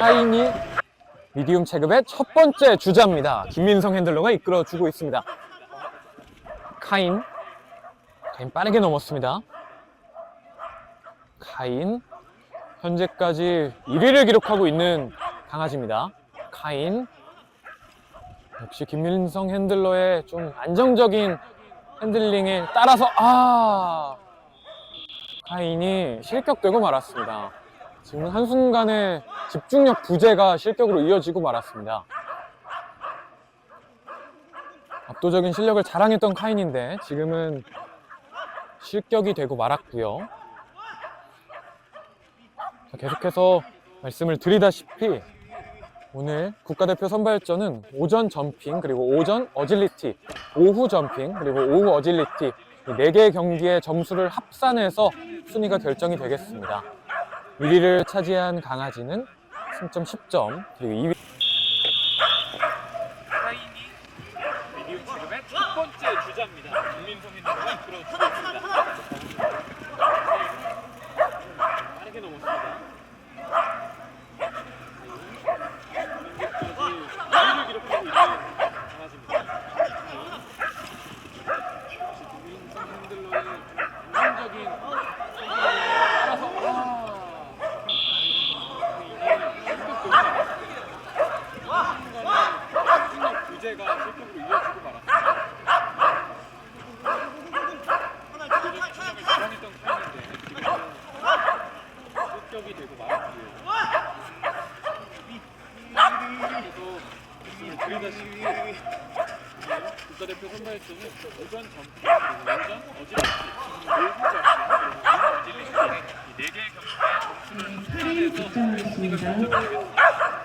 카인이 미디움 체급의 첫 번째 주자입니다. 김민성 핸들러가 이끌어주고 있습니다. 카인. 카인 빠르게 넘었습니다. 카인. 현재까지 1위를 기록하고 있는 강아지입니다. 카인. 역시 김민성 핸들러의 좀 안정적인 핸들링에 따라서 아 카인이 실격되고 말았습니다. 지금 한순간에 집중력 부재가 실격으로 이어지고 말았습니다. 압도적인 실력을 자랑했던 카인인데 지금은 실격이 되고 말았고요. 자, 계속해서 말씀을 드리다시피 오늘 국가대표 선발전은 오전 점핑 그리고 오전 어질리티, 오후 점핑 그리고 오후 어질리티 이 4개의 경기의 점수를 합산해서 순위가 결정이 되겠습니다. 1위를 차지한 강아지는 승점 10점 그리고 2위 카인이 미디움 체급의 첫 번째 주자입니다. 이끌어주고 있습니다. 빠르게 넘었습니다. 현재까지 2위를 기록하고 있는 강아지입니다. 역시 김민성 핸들러의 안정적인 따라서 아 카인이 실격되고 순간에 집중력 부재가 실격으로 이어지고 말았습니다. 실력을 자랑했던 카인인데 지금은 실격이 되고 말았고요. 그래서 말씀을 드리다시피 국가대표 선발전은 오전 점프, 오전 어지러기, 오후 점프, 그리고 오후 어지러기 이 4개의 경기에 점수를 합산해서 순위가 결정되겠습니다.